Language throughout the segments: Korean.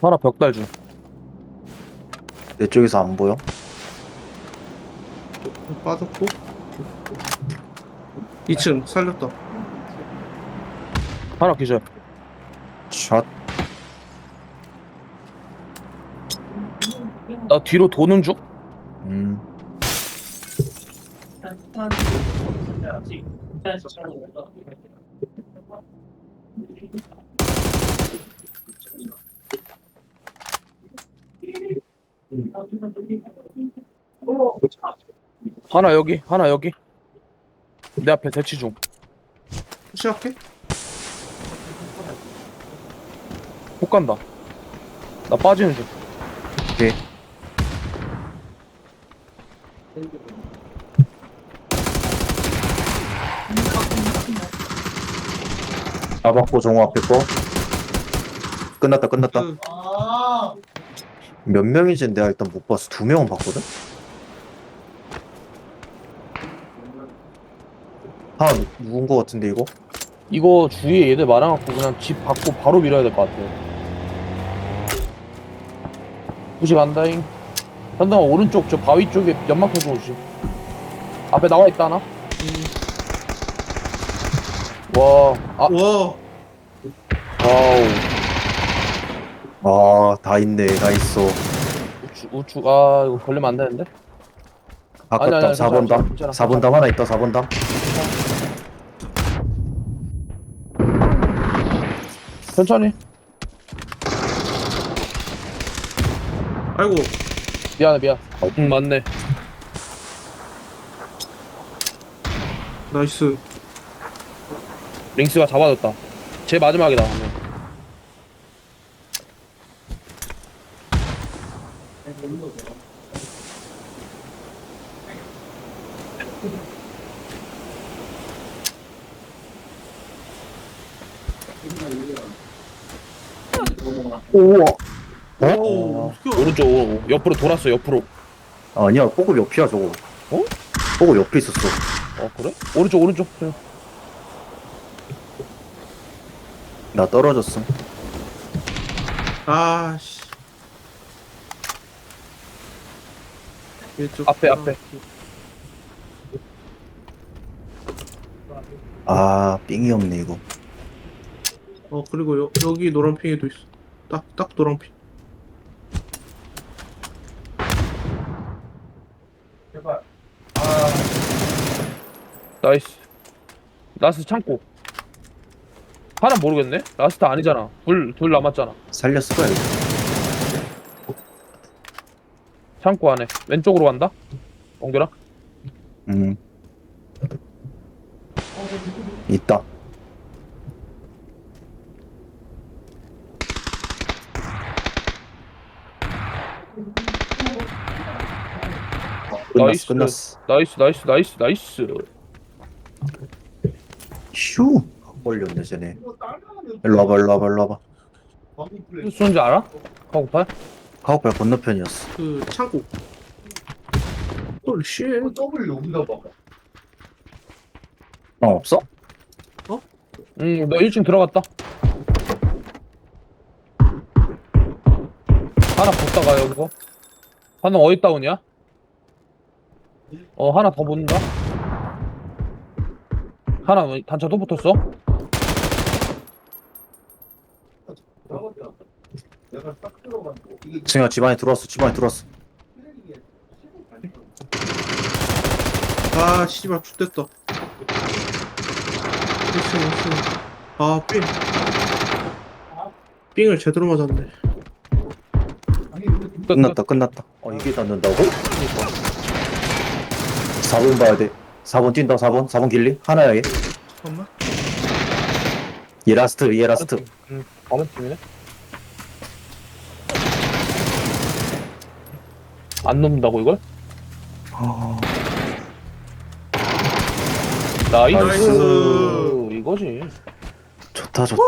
하나 벽달 중. 내 쪽에서 안 보여? 빠졌고 2층 살렸다 하나 기절. 샷. 나 뒤로 도는 중? 음. 하나 여기, 하나 여기. 내 앞에 대치 중. 푸시할게 폭 간다. 나 빠지는 중. 오케이. 아바코 정호 앞에 거. 끝났다 끝났다. 그, 몇 명인지 내가 일단 못 봤어. 두 명은 봤거든. 하나 누- 누군 거 같은데 이거? 이거 주위에 얘들 많아갖고 그냥 집 받고 바로 밀어야 될 것 같아. 무시 간다잉. 현동아 오른쪽 저 바위 쪽에 연막 펴서 오지. 앞에 나와 있다 하나. 와, 아, 와 와우. 아 다 있네 다 있어. 우측, 우측, 아 이거 걸리면 안 되는데. 아니, 아깝다 아니, 4번 담. 괜찮아, 4번 담 하나 있다 4번 담. 천천히. 아이고 미안해, 미안. 응, 맞네. 나이스 링스가 잡아줬다. 제 마지막이다. 오늘. 우와. 오 어? 어떻게 오른쪽 오- 옆으로 돌았어. 옆으로. 아니야 뽀급 옆이야 저거. 어? 뽀급 옆에 있었어. 어 그래? 오른쪽 오른쪽. 그래. 나 떨어졌어. 아 씨 이쪽 앞에, 앞에. 아 삥이 없네 이거. 어 그리고 여, 여기 노란 핑에도 있어 딱 딱 노란핑 나이스. 라스트 창고. 하나 모르겠네. 라스트 아니잖아. 둘 둘 남았잖아. 살렸을 거야 이거. 창고 안에 왼쪽으로 간다. 엉겨라. 음. 있다. 나이스. 끝났어. 나이스 나이스 나이스 나이스. 휴. 걸렸네 쟤네. 일로 와봐 일로 와봐 일로 와봐. 무슨 쏜지 알아? 카고팔? 카우팔 건너편이었어. 그 창고 홀씨 어 없어? 응, 너 1층 들어갔다. 하나 붙다가 여기서. 하나 어디 다운이야? 어, 하나 더 붙는다. 하나 단차 또 붙었어? 승아 집안에 들어왔어 집안에 들어왔어. 아 씨발 죽됐다 1층 1층 아삥 삥을 제대로 맞았네. 끝났다 끝났다. 어 이게 닿는다고? 4번 봐야 돼. 4번 뛴다 4번 4번 길리 하나야 얘. 잠깐만 얘 라스트 얘 라스트. 응, 다른 팀이네. 안 넘는다고 이걸? 나이스. 나이스. 이거지. 좋다 좋다.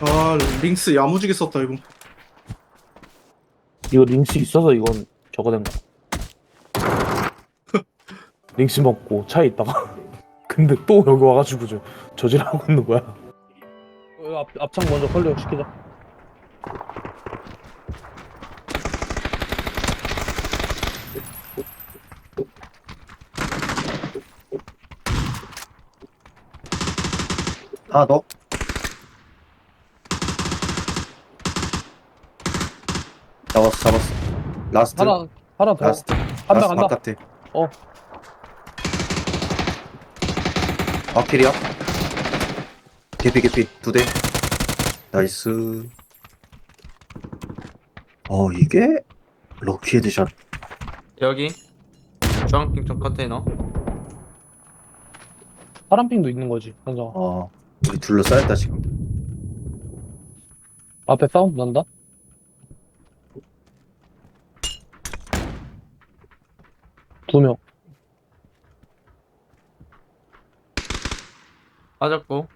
아 링스 야무지게 썼다 이거 이거 링스 있어서 이건 저거 된 거. 링스 먹고 차에 있다가 근데 또 여기 와가지고 저 저질하고 있는 거야. 어, 앞 앞창 먼저 컬려 시키자. 하나 더. 잡았어, 잡았어. 라스트. 하나 하나 더. 라스트. 라스트 간다. 바깥에. 어. 아킬이야. 개피, 개피. 두 대. 나이스. 어, 이게 럭키 헤드샷. 여기 주황핑 쪽 컨테이너 파란핑도 있는 거지. 현성아. 어, 우리 둘러싸였다, 지금. 앞에 사운드 난다. 두 명. 빠졌고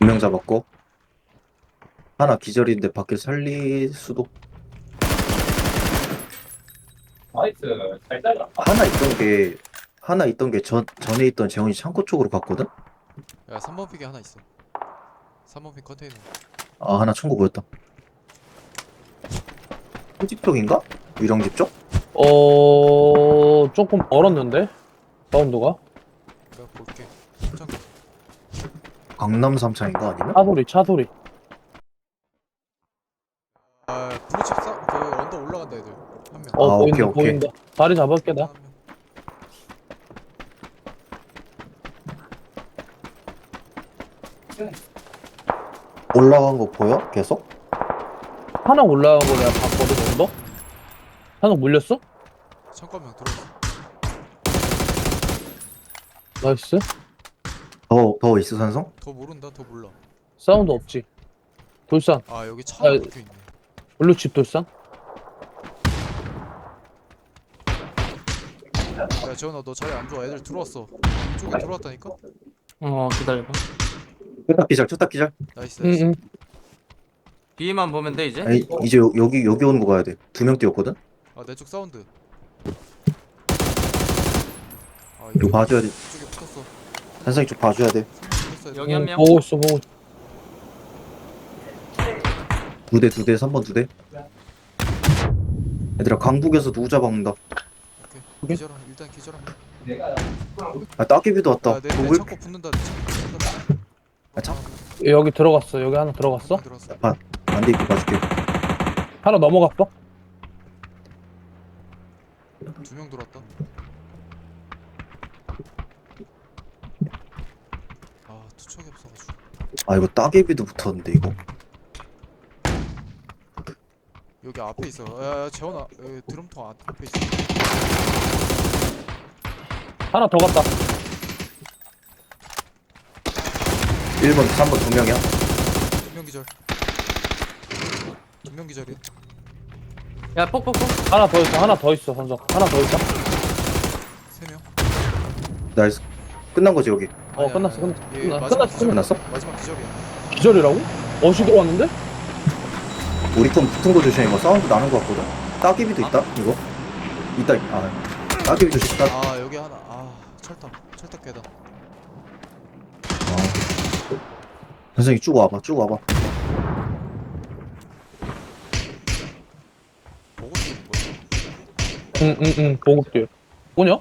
두 명 잡았고. 하나 기절인데 밖에 살릴 수도. 나이스. 잘 잘라. 하나 있던 게, 하나 있던 게 전, 전에 있던 재원이 창고 쪽으로 갔거든? 야 3번 픽에 하나 있어 3번 픽 컨테이너 아, 하나 창고 보였다. 집 쪽인가? 위령집 쪽? 어 조금 멀었는데 사운드가 내가 볼게 잠깐 강남 삼창인가 아니면? 차 소리 차 소리. 아 블루칩 싸, 그 언더 올라간다 애들 한명 어 아, 보인다 오케이, 오케이. 보인다. 자리 잡을게 나. 올라간 거 보여? 계속? 하나 올라간 거 내가 봤거든 언더. 하나 물렸어? 한명 들어왔어 나이스. 더, 더 있어, 산성? 더 모른다 더 몰라 사운드 없지. 돌산 아 여기 차가 아, 박혀있네 블루칩 돌산. 야 재원아 너 자리 안 좋아 애들 들어왔어 이쪽에 들어왔다니까? 어 기다려봐 첫딱 기절, 첫딱 기절. 나이스 나이스 응응. B만 보면 돼 이제 아니, 이제 여- 여기, 여기 오는 거 봐야 돼. 두 명 뛰었거든? 아내 쪽 사운드 아 이거 봐줘야 돼. 이쪽에 붙었어 산성이 좀 봐줘야 돼. 붙었어 여기 한 명. 보고 있어 보고. 있어. 두 대, 두 대, 3번 두 대. 얘들아, 강북에서도 우자 박는다. 기절함 일단 기절함 아, 따개비도 왔다. 야내 너내 왜, 창고 붙는다 내 창고 붙는다 아, 참. 여기 들어갔어. 여기 하나 들어갔어. 들어왔어 안돼, 이거 봐줄게. 하나 넘어갔어. 두 명 들어왔다 아 투척이 없어가지고 아, 이거 따개비도 붙었는데, 이거. 여기 앞에 있어. 야, 야 재원아, 여기 드럼통 앞- 앞에 있어. 하나 더 갔다. 1번, 3번 두 명이야. 두명 기절. 두명 기절이야. 야 폭폭폭 하나 더 있어. 하나 더 있어. 선석. 하나 더 있다. 세 명. 나이스. 끝난 거지, 여기. 어 아니야, 끝났어. 아니야. 끝났어. 얘 끝났어. 마지막 끝났어. 기절. 끝났어? 마지막 기절이야. 기절이라고? 어시 들어왔는데? 우리 건 붙은 거 조심해. 이거 사운드 나는 거 같거든? 따개비도 있다, 이거. 있다, 아. 따개비 조심, 따아 여기 하나. 아 철탑, 철탑 계단. 아. 선생님 쭉 와봐, 쭉 와봐. 보고 있는 거야. 응응응. 보급 뒤에. 뭐냐?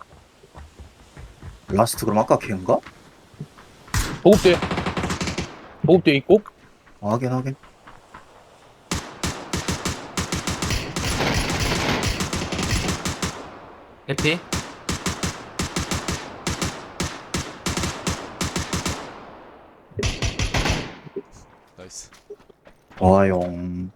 라스트 그럼 아까 걔인가? 보급 뒤에. 보급 뒤에 있고. 아, 하긴 하긴. 에피 나이스. 와용.